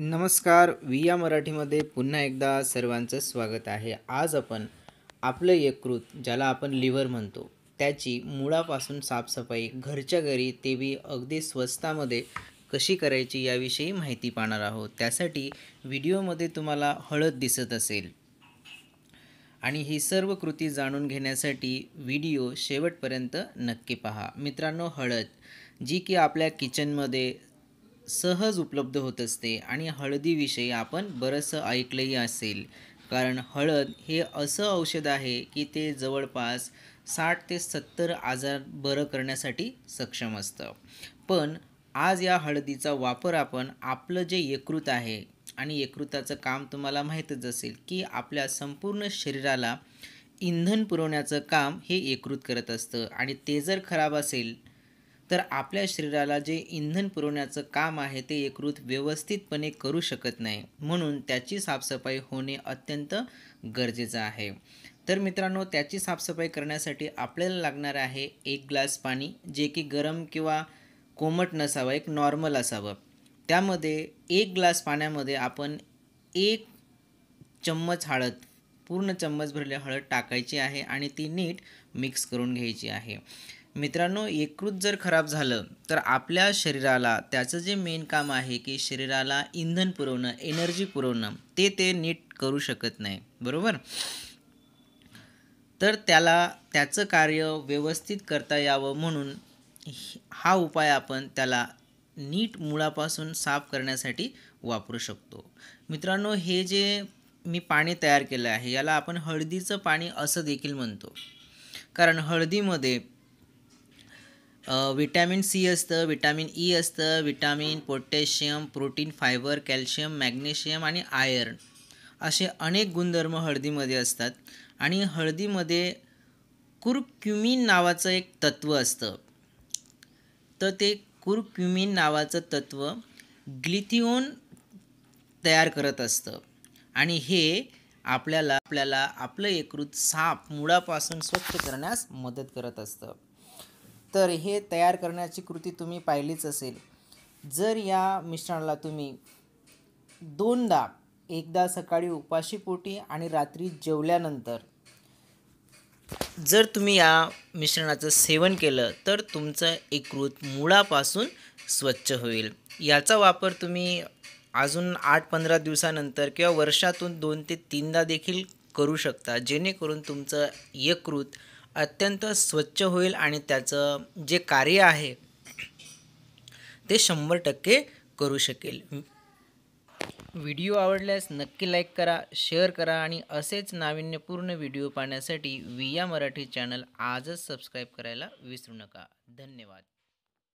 नमस्कार विया मराठीमध्ये पुन्हा एकदा सर्वांचं स्वागत आहे. आज आपण आपलं यकृत ज्याला आपण लिव्हर म्हणतो त्याची मुळापासून साफसफाई घरच्या घरी ते बी अगदी स्वस्तामध्ये कशी करायची याविषयी माहिती पाहणार आहोत. त्यासाठी व्हिडिओमध्ये तुम्हाला हळद दिसत असेल. आणि ही सर्व कृती जाणून घेण्यासाठी व्हिडिओ शेवटपर्यंत नक्की पहा. मित्रांनो हळद जी की आपल्या किचनमध्ये सहज उपलब्ध होत असते आणि हळदीविषयी आपण बरंचसं ऐकलंही असेल. कारण हळद हे असं औषध आहे की ते जवळपास साठ ते सत्तर आजार बरं करण्यासाठी सक्षम असतं. पण आज या हळदीचा वापर आपण आपलं जे यकृत आहे आणि यकृताचं काम तुम्हाला माहीतच असेल की आपल्या संपूर्ण शरीराला इंधन पुरवण्याचं काम हे यकृत करत असतं. आणि ते जर खराब असेल तर आपल्या शरीराला जे इंधन पुरवण्याचं काम आहे ते यकृत व्यवस्थितपणे करू शकत नाही. म्हणून त्याची साफसफाई होणे अत्यंत गरजेचं आहे. तर मित्रांनो त्याची साफसफाई करण्यासाठी आपल्याला लागणार आहे एक ग्लास पाणी जे की गरम किंवा कोमट नसावं एक नॉर्मल असावं. त्यामध्ये एक ग्लास पाण्यामध्ये आपण एक चम्मच हळद पूर्ण चम्मच भरले हळद टाकायची आहे आणि ती नीट मिक्स करून घ्यायची आहे. मित्रांनो यकृत जर खराब झालं तर आपल्या शरीराला त्याचं जे मेन काम आहे की शरीराला इंधन पुरवणं एनर्जी पुरवणं ते ते नीट करू शकत नाही. बरोबर? तर त्याला त्याचं कार्य व्यवस्थित करता यावं म्हणून हा उपाय आपण त्याला नीट मुळापासून साफ करण्यासाठी वापरू शकतो. मित्रांनो हे जे मी पाणी तयार केलं आहे याला आपण हळदीचं पाणी असं देखील म्हणतो. कारण हळदीमध्ये विटॅमिन सी असतं विटॅमिन ई असतं vitamin potassium protein fibre calcium magnesium आणि आयर्न असे अनेक गुणधर्म हळदीमध्ये असतात आणि हळदीमध्ये कुरक्युमिन नावाचं एक तत्त्व असतं. तर ते कुरक्युमिन नावाचं तत्त्व ग्लिथिओन तयार करत असतं आणि हे आपल्याला आपल्याला आपलं यकृत साप मुळापासून स्वच्छ करण्यास मदत करत असतं. तर हे तयार करण्याची कृती तुम्ही पाहिलीच असेल. जर या मिश्रणाला तुम्ही दोनदा एकदा सकाळी उपाशीपोटी आणि रात्री जेवल्यानंतर जर तुम्ही या मिश्रणाचं सेवन केलं तर तुमचं यकृत मुळापासून स्वच्छ होईल. याचा वापर तुम्ही अजून आठ पंधरा दिवसानंतर किंवा वर्षातून दोन ते तीनदा देखील करू शकता जेणेकरून तुमचं यकृत अत्यंत स्वच्छ होईल आणि त्याचं जे कार्य आहे ते शंभर टक्के करू शकेल. व्हिडिओ आवडल्यास नक्की लाईक करा शेअर करा आणि असेच नाविन्यपूर्ण व्हिडिओ पाहण्यासाठी विया मराठी चॅनल आजच सबस्क्राईब करायला विसरू नका. धन्यवाद.